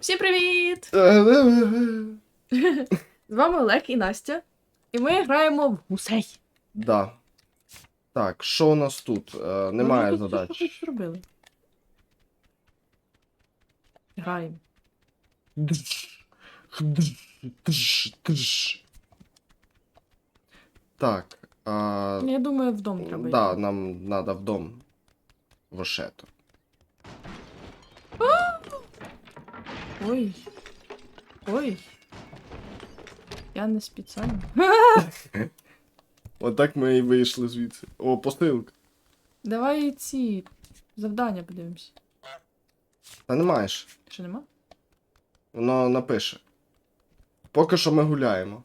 Всім привіт! З вами Олег і Настя. І ми граємо в гусей. Да. Так, що у нас тут? Е, немає Ми вже тут задач. щось зробили. Граємо. Так. А, Я думаю, в дом треба. да, йти. нам надо в дом. Вошето. Ой. Ой. Я не спеціально. Отак ми і вийшли звідси. О, посилка. Давай ці завдання подивимось. Та не маєш. Що нема? Воно напише. Поки що ми гуляємо.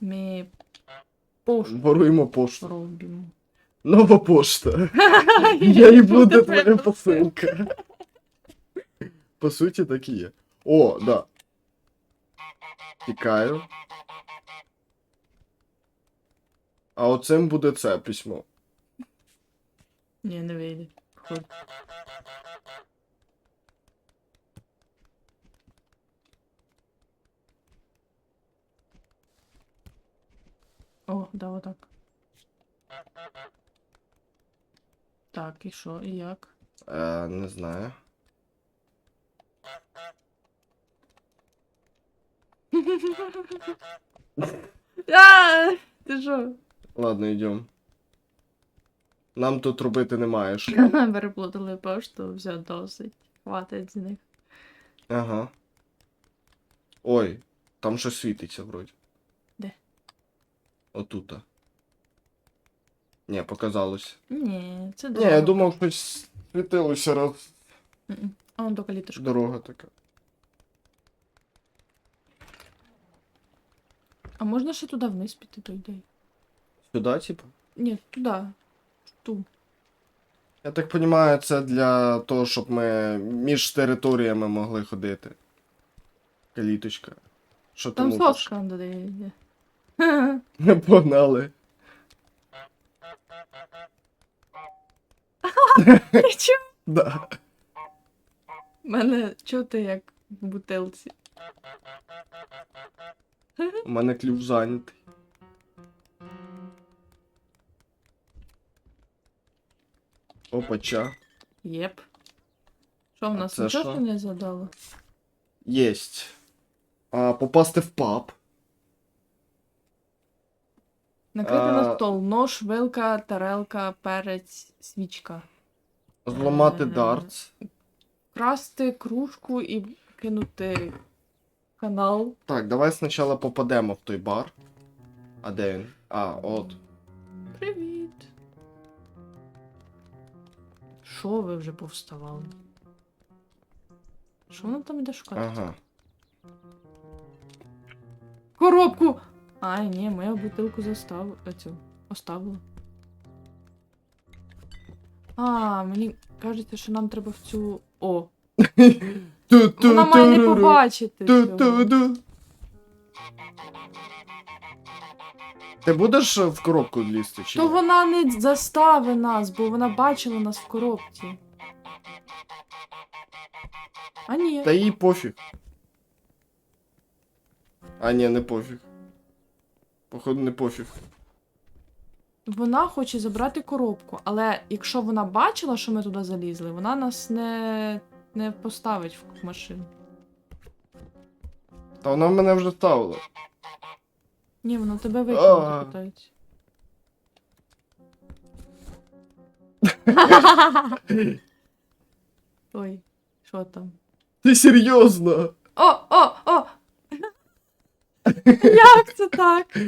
Ми пошту Воруємо пошту. робимо. Нова пошта. Я і буде твоя посилка. По суті, так і є. О, да. Тікаю. А оцим буде це письмо. Ні, не вийде. Походу. О, да, отак. Так, і що, і як? Е, не знаю. А, ти що? Ладно, йдем. Нам тут робити немає що. Переплутали пошту, все досить. Хватить з них. Ага. Ой, там щось світиться вроді. Де? Отута. Ні, показалось. Ні, це Ні, дорога. я думав, щось світилося раз. Мгм. А вон до каліточка. Дорога така. А можна ще туди вниз піти, по ідеї? Сюди, типу? Ні, туди. Ту. Я так розумію, це для того, щоб ми між територіями могли ходити. Каліточка. Що Там там лупиш? соска де. Погнали. Чого? Да. Мене чути як в бутилці. У мене ключ зайнятий. Опача. Єп. Що в нас нічого не задало? Єсть. А, попасти в паб. Накрити А. на стол. Нож, вилка, тарелка, перець, свічка. Зламати Е. дартс. Красти кружку і кинути канал. Так, давай спочатку попадемо в той бар. А де він? А, от. Привіт. Що ви вже повставали? Що вона там іде шукати? Ага. Коробку! Ай, ні, моя бутилку заставила. Оцю. Оставила. А, мені кажеться, що нам треба в цю. О! Вона має не побачити. цього. Ти будеш в коробку лізти? Чи То ні? вона не застави нас, бо вона бачила нас в коробці. А ні. Та їй пофіг. А ні, не пофіг. Походу, не пофіг. Вона хоче забрати коробку, але якщо вона бачила, що ми туди залізли, вона нас не, не поставить в машину. Та вона мене вже ставила. Ні, вона тебе А. викинула, питається. Ой, що там? Ти серйозно? О, о, о! Як це так?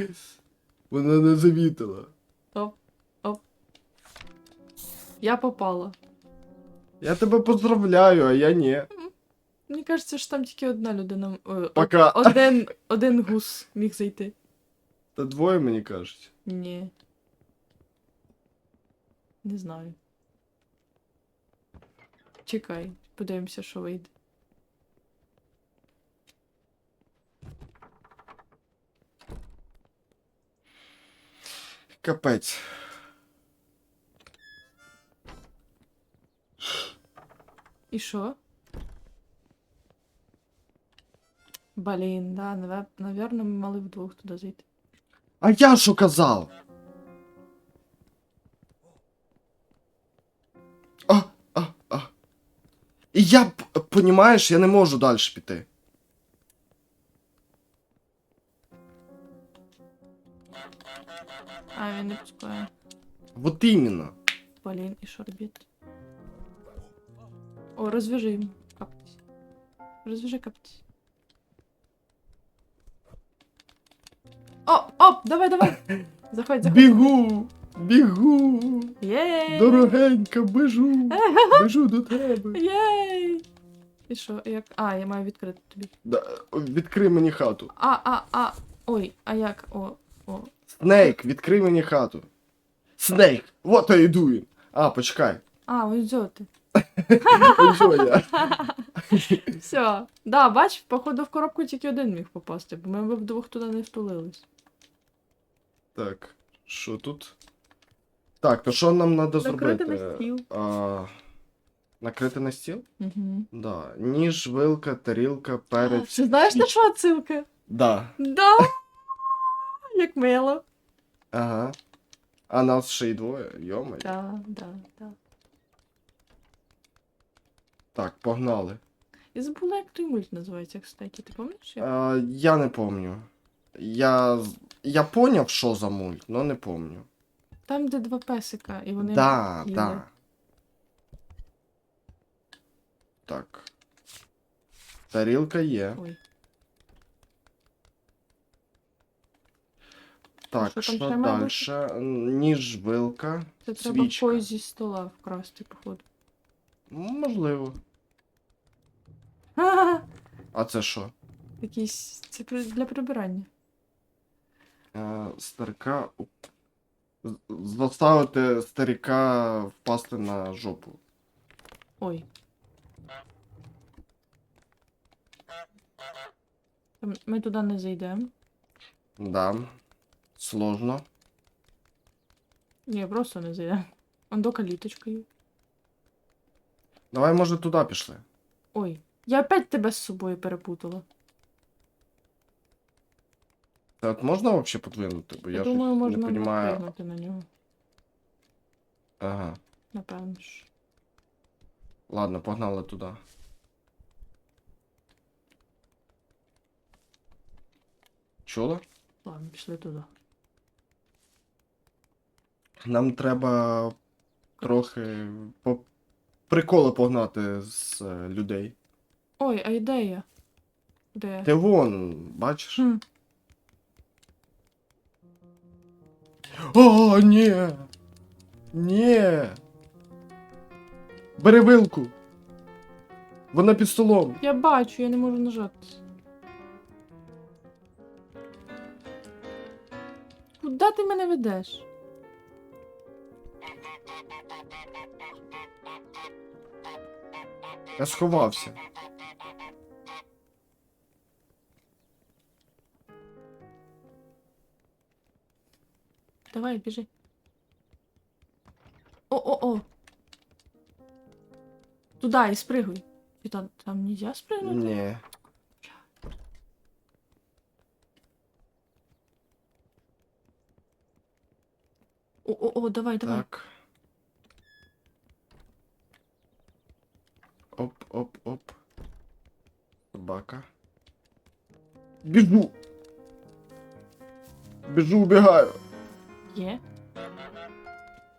Вона не завітила. Я попала. Я тебе поздравляю, а я ні. Мені кажеться, що там тільки одна людина. о- Пока. Один, один гус міг зайти. Та двоє мені кажуть. Ні. Не знаю. Чекай, подивимося, що вийде. Капець. И що? Блин, да, нав... мы ми мали вдвох туди зайти. А я що казав? А, а, а. И я, понимаешь, я не могу дальше піти. А, він не пускає. Вот именно. Блин, и що робити? О, розв'яжи йому капці. Розв'яжи капці. О, оп, давай, давай. Заходь, заходь. Бігу! Бігу! Єй! Дорогенька, біжу! Біжу до тебе. Єй! І що, як. А, я маю відкрити тобі. Да, відкрий мені хату. А, а, а. Ой, а як? О, о. Снейк, відкрий мені хату. Снейк, what are you doing? А, почекай. А, ось ти. Все. Да, бач, походу в коробку тільки один міг попасти, бо ми б вдвох туди не втулились. Так, що тут? Так, то що нам треба зробити? Накрити на стіл. А, накрити на стіл? Угу. Да. Ніж, вилка, тарілка, перець. Ти знаєш на що отсилка? Да. Да. Як мило. Ага. А нас ще й двоє, йомай. Да, да, да. Так, погнали. Я забула, як той мульт називається, кстати. Ти пам'ятаєш? А, я не помню. Я. Я поняв, що за мульт, но не помню. Там, де два песика, і вони. Да, їли. да. Так. Тарілка є. Ой. Так, що що, далі? Ніж, вилка. Це треба Свічка. когось зі стола вкрасти, походу. Можливо. Ха-ха-ха. А це що? Якийсь. Це при- для прибирання. Е, старика. у- з- Заставити старика впасти на жопу. Ой. Там- Ми туди не зайдемо. Да. Сложно. Ні, просто не зайдемо. Он до каліточкою. Давай, може, туди пішли. Ой, я опять тебе з собою перепутала. Це от можна взагалі подвинути? Бо я, Я думаю, можна не напригнути на нього. Ага. Напевно ж. Ладно, погнали туди. Чула? Ладно, пішли туди. Нам треба трохи по приколи погнати з е, людей. Ой, а ідея. Де? Ти вон, бачиш? Хм. О, ні. Ні. Бери вилку. Вона під столом. Я бачу, я не можу нажати. Куди ти мене ведеш? Я сховався. Давай, біжи. О-о-о. Туда і спригуй. І там, там нельзя спригнути? Ні. О-о-о, давай, давай. Так. Оп, оп, оп. Собака. Біжу. Біжу, убігаю. Є.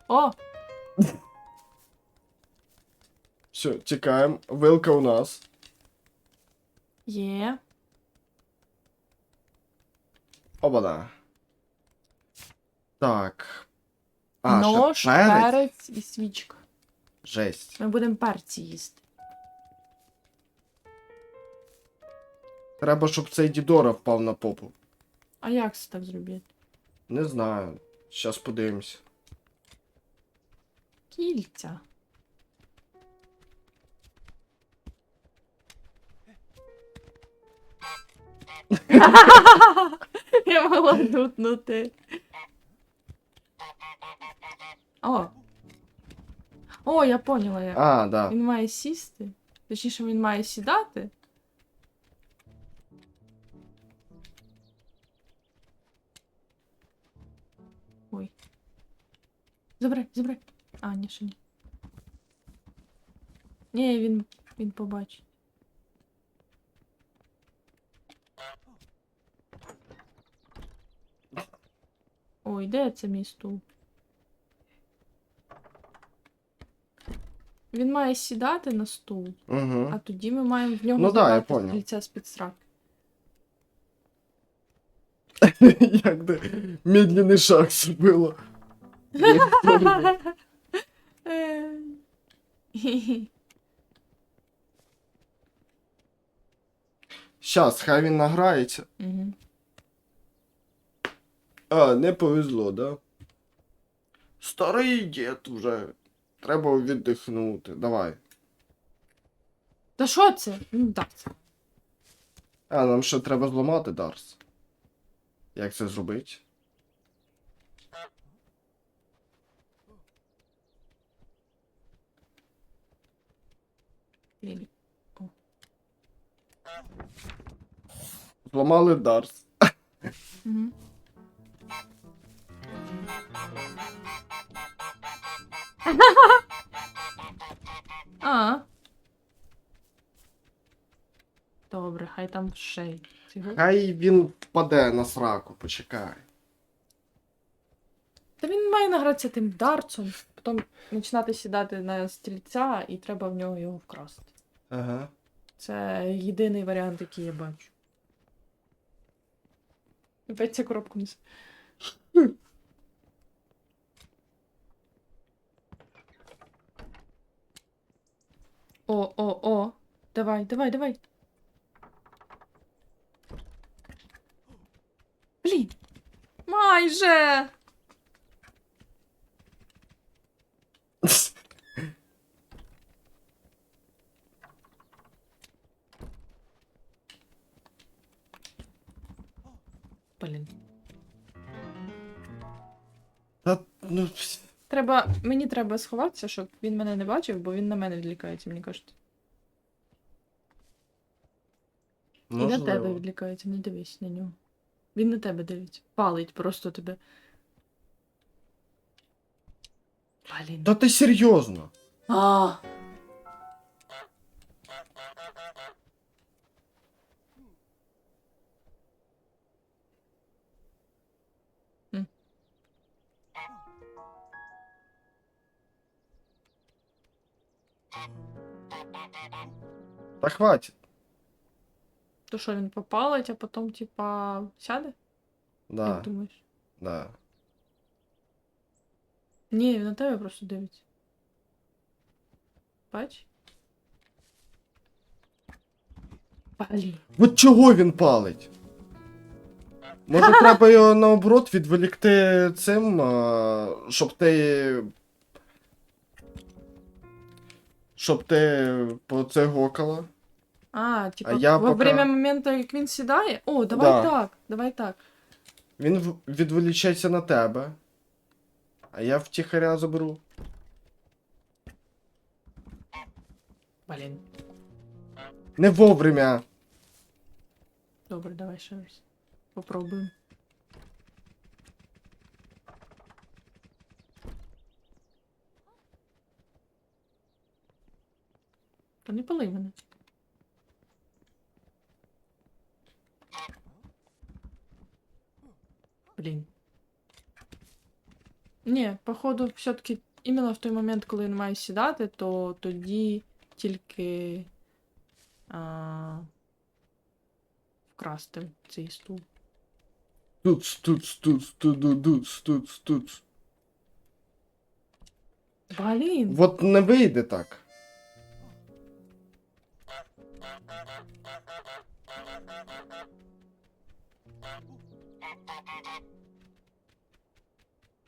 О! Все, чекаємо. Вилка у нас. Є. Обана. Так. А, Нож, перець і свічка. Жесть. Ми будемо перці їсти. Треба, щоб цей дідора впав на попу. А як це так зробити? Не знаю. Щас подивимось. Кільця. Я могла нутнути. О. О, я поняла як. А, да. Він має сісти. Точніше, він має сідати. Забирай, забирай. А, ні, ще ні. Ні, він, він побачить. Ой, де це мій стул? Він має сідати на стул, Угу. а тоді ми маємо в нього Ну да, я забрати понял. стільця з-під сраки. Як де медленний шаг. Е. Щас, хай він награється. А, не повезло, да? Старий дід вже. Треба віддихнути. Давай. Та що це? Ну так це. А, нам ще треба зламати Дарс. Як це зробити? Зламали Дарс. Мгм. А. Добре, хай там ще й цього. Хай він впаде на сраку, почекай. Та він має награтися тим дарцом, потім починати сідати на стрільця, і треба в нього його вкрасти. Ага. Це єдиний варіант, який я бачу. Опять ця коробку несе. О, о, о. Давай, давай, давай. Блін. Майже. Блін. Та, ну, пс- Треба. Мені треба сховатися, щоб він мене не бачив, бо він на мене відлікається, мені кажуть. І на тебе можливо. відлікається, не дивись на нього. Він на тебе дивиться. Палить просто тебе. Блін. Та ти серйозно? А. М. Та хватить. То що він попалить, а потім, типа, сяде? Да, Як думаєш? да. Ні, він на тебе просто дивиться. Бач? Блін. От чого він палить? Може, треба його наоборот відволікти цим, а, щоб ти. Щоб ти по це гокала. А, типа, я во пока- время моменту, як він сідає. О, давай Да. так, давай так. Він в- відволічається на тебе. А я втіхаря заберу. Блін. Не вовремя. Добре, давай ще раз. Попробуємо. Та не пали мене. Блін. Ні, походу, все-таки іменно в той момент, коли він має сідати, то тоді тільки а, вкрасти цей стул. Туц, туц, туц, тудудуц, туц, туц. Блін. От не вийде так.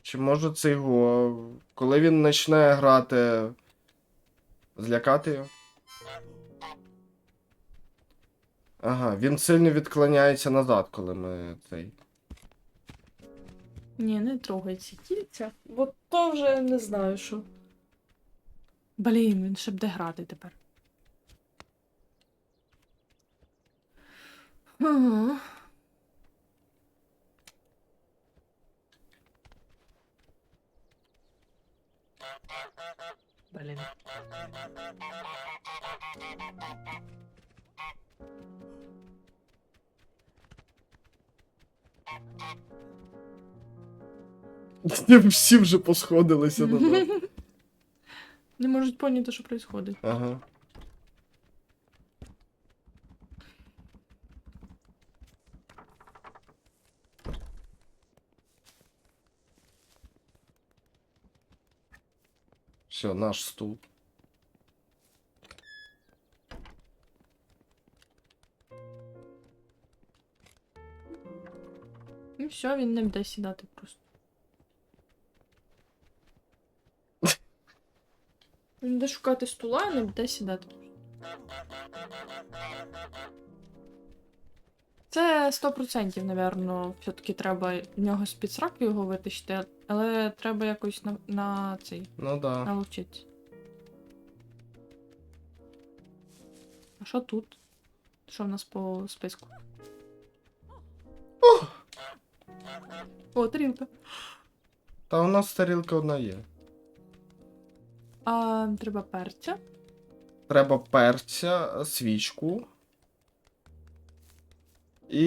Чи може це його, коли він почне грати, злякати його? Ага, він сильно відклоняється назад, коли ми цей. Ні, не трогай ці кільця, бо то вже не знаю що. Блін, він ще буде грати тепер. Ага. Блин. Всі вже посходилися ну Не можуть поняти, що відбувається. Ага. Все, наш стул. І все, він не буде сідати просто. Він буде шукати стула, а не буде сідати. Це 100%, напевно, все-таки треба в нього сраки його витащити, але треба якось на, на цей Ну да. наловчитися. А що тут? Що в нас по списку? О, тарілка. Та у нас тарілка одна є. А, треба перця. Треба перця, свічку. І.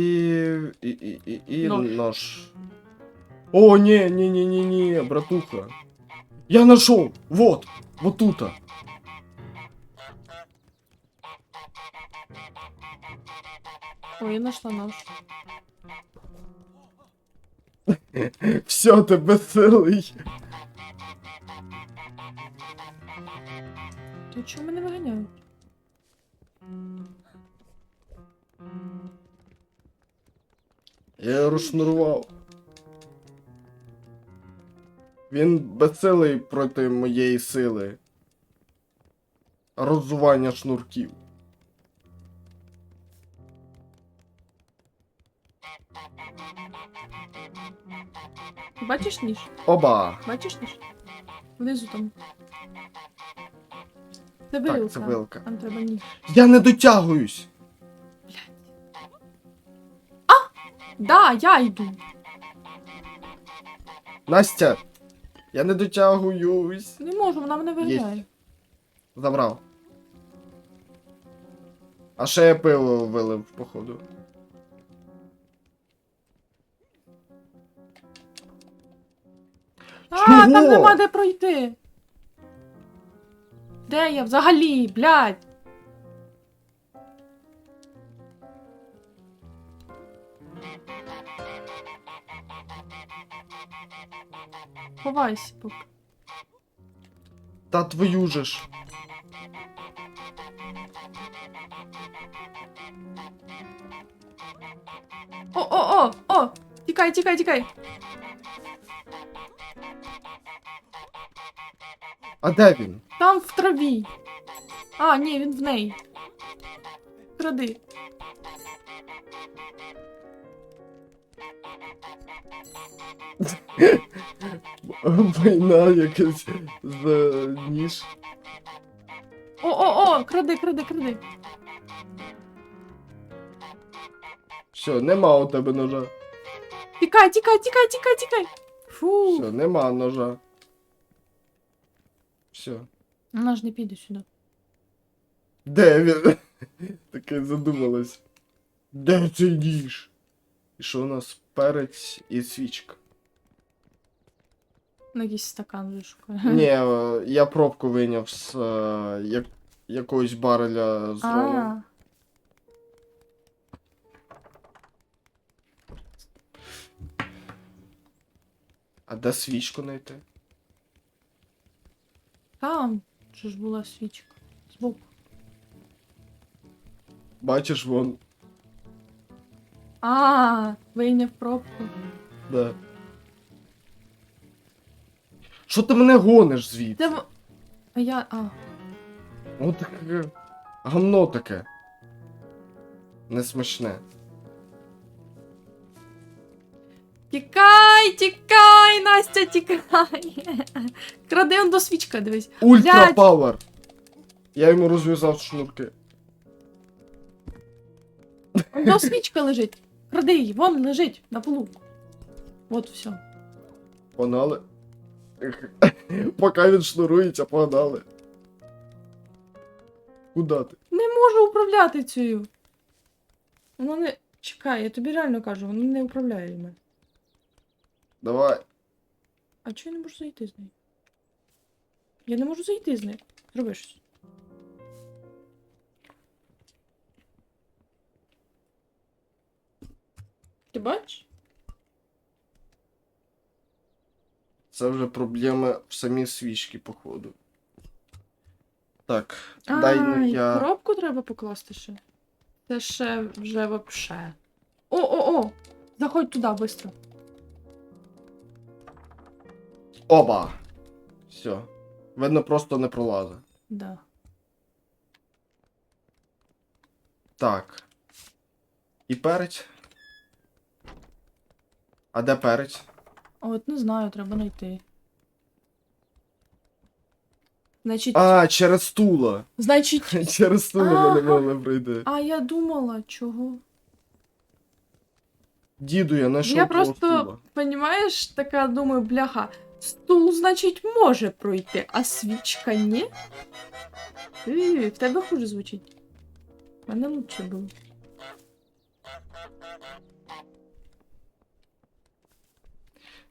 і, і, і, і Нож. нож. О, ні, ні, ні, ні, ні, братуха. Я нашов! Вот! Вот тута. Ой, я знайшла нож. Все, ти безсилий. То чому мене виганяють? Я розшнурував. Він безсилий проти моєї сили. Роззування шнурків. Бачиш ніж? Оба! Бачиш ніж? Внизу там. Це Так, вилка. це вилка. Там треба ніж. Я не дотягуюсь! Да, я йду. Настя! Я не дотягуюсь. Не можу, вона мене виганяє. Забрав. А ще я пиво вилив, походу. А, Чого? там нема де пройти. Де я взагалі, блядь? Ховайся, поки. Та твою же ж. О, о, о, о! Тікай, тікай, тікай. А де він? Там в траві. А, ні, він в неї. Кради. Війна якась з ніж. О, о, о! Кради, кради, кради. Що, нема у тебе ножа. Тікай, тікай, тікай, тікай, тікай. Фу. Все, нема ножа. Все. Вона ж не піде сюди. Де він? Таке задумалось. Де цей ніж? І що у нас перець і свічка? На якийсь стакан вже шукає. Ні, я пробку вийняв з е, як, якогось бареля з ромом. А, А де свічку знайти? там же ж була свічка. Збоку. Бачиш вон. А, вийняв пробку. Да. Що ти мене гониш звідти? Де. А я. А. От таке гамно таке. Несмачне. Тікай, тікай, Настя, тікай. Кради он до свічка, дивись. Ультра Блядь. пауер! Я йому розв'язав шнурки. До свічка лежить. Кради її, вон лежить на полу. От все. Погнали. Поки він шнурується, погнали. Куда ти? Не можу управляти цією. Воно не. Чекай, я тобі реально кажу, воно не управляє мене. Давай. А чого я не можу зайти з нею? Я не можу зайти з нею. Зроби щось. Ти бачиш? Це вже проблеми в самій свічці, походу. Так, А, дай ну, я. коробку треба покласти ще. Це ще вже вообще. О, о, о! Заходь туди, швидко. Оба! Все. Видно, просто не пролазить. Да. Так. І перець. А де перець? От не знаю, треба знайти. Значить, А, через стула. значить. Через стула ми не могли пройти. А я думала, чого. Діду, я знайшов я просто, понімаєш, така думаю, бляха, стул, значить, може пройти, а свічка ні. Ей, в тебе хуже звучить. В мене лучше було.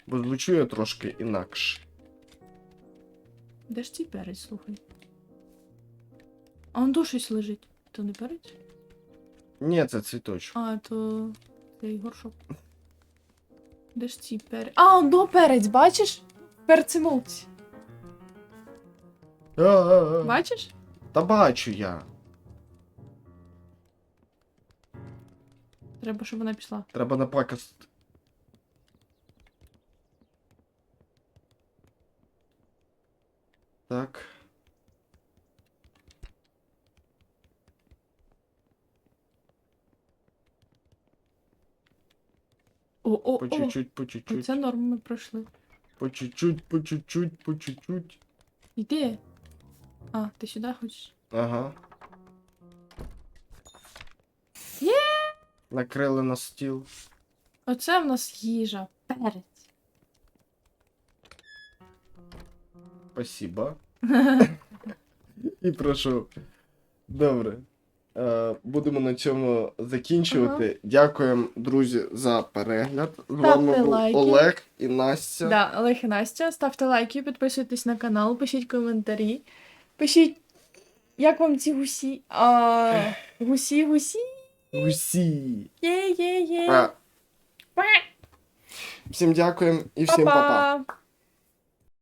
Бо звучу я трошки інакше. Де ж цей перець, слухай? А он до щось лежить. То не перець? Ні, це цвіточок. А, то цей горшок. Де ж цей перець? А, он до перець, бачиш? Перцемолці. А-а-а. Бачиш? Та бачу я. Треба, щоб вона пішла. Треба напакати. Так. О, о, По чуть-чуть, по чуть-чуть. Оце норм ми пройшли. По чуть-чуть, по чуть-чуть, по чуть-чуть. Іди. А, ти сюди хочеш? Ага. Є! Накрили на стіл. Оце в нас їжа. Перець. Спасибо. І прошу. Добре. Е, будемо на цьому закінчувати. Дякуємо, друзі, за перегляд. З вами був лайки. Олег і Настя. Да, Олег і Настя, ставте лайки, підписуйтесь на канал, пишіть коментарі. Пишіть, як вам ці гусі. А, гусі, гусі. Усі. Є, є, є. Всім дякуємо і всім па-па. Па-па.